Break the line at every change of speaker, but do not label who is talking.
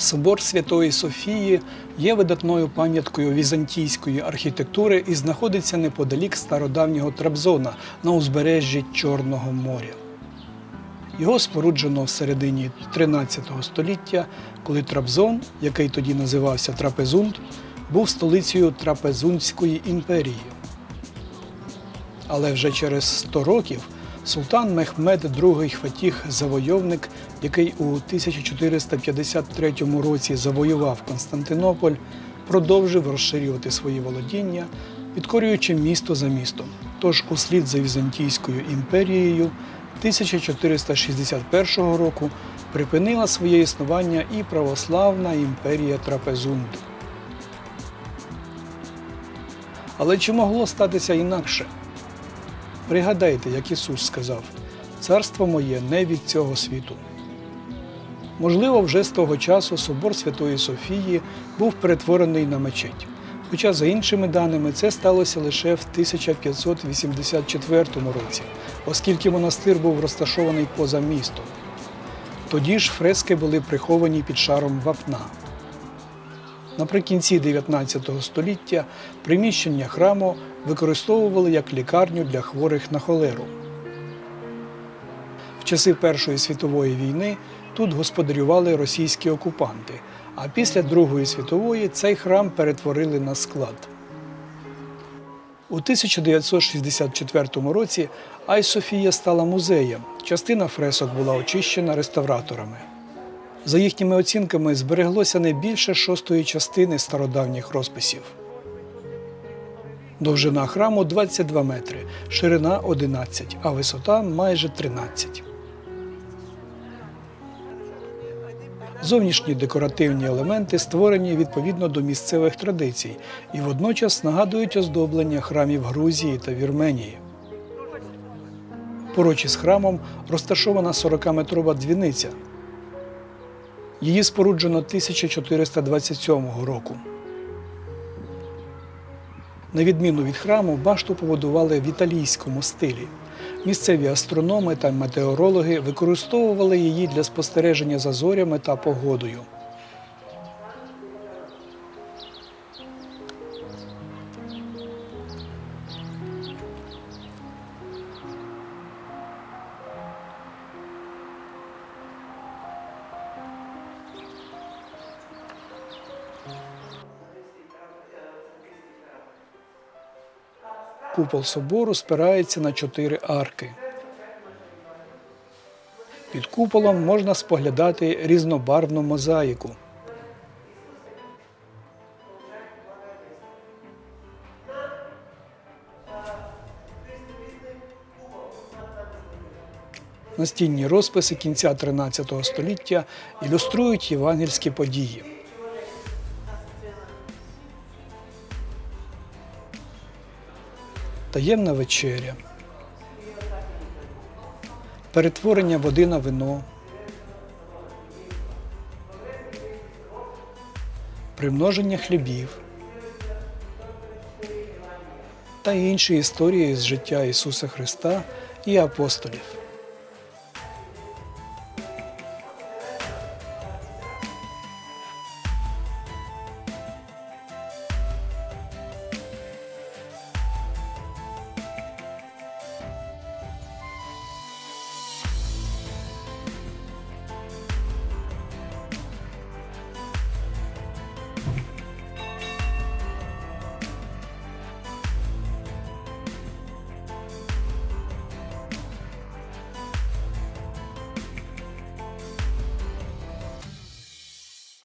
Собор Святої Софії є видатною пам'яткою візантійської архітектури і знаходиться неподалік стародавнього Трабзона на узбережжі Чорного моря. Його споруджено в середині 13 століття, коли Трабзон, який тоді називався Трапезунд, був столицею Трапезундської імперії. Але вже через 100 років султан Мехмед II Хватіх Завойовник, який у 1453 році завоював Константинополь, продовжив розширювати свої володіння, підкорюючи місто за містом. Тож, услід за Візантійською імперією, 1461 року припинила своє існування і православна імперія Трапезунд. Але чи могло статися інакше? Пригадайте, як Ісус сказав: Царство моє не від цього світу. Можливо, вже з того часу собор Святої Софії був перетворений на мечеть. Хоча, за іншими даними, це сталося лише в 1584 році, оскільки монастир був розташований поза містом. Тоді ж фрески були приховані під шаром вапна. Наприкінці 19 століття приміщення храму використовували як лікарню для хворих на холеру. В часи Першої світової війни тут господарювали російські окупанти, а після Другої світової цей храм перетворили на склад. У 1964 році Ай Софія стала музеєм. Частина фресок була очищена реставраторами. За їхніми оцінками, збереглося не більше шостої частини стародавніх розписів. Довжина храму 22 метри, ширина 11, а висота майже 13. Зовнішні декоративні елементи створені відповідно до місцевих традицій і водночас нагадують оздоблення храмів Грузії та Вірменії. Поруч із храмом розташована 40-метрова дзвіниця. Її споруджено 1427 року. На відміну від храму, башту побудували в італійському стилі. Місцеві астрономи та метеорологи використовували її для спостереження за зорями та погодою. Купол собору спирається на чотири арки. Під куполом можна споглядати різнобарвну мозаїку. Настінні розписи кінця 13 століття ілюструють євангельські події. Таємна вечеря, перетворення води на вино, примноження хлібів та інші історії з життя Ісуса Христа і апостолів.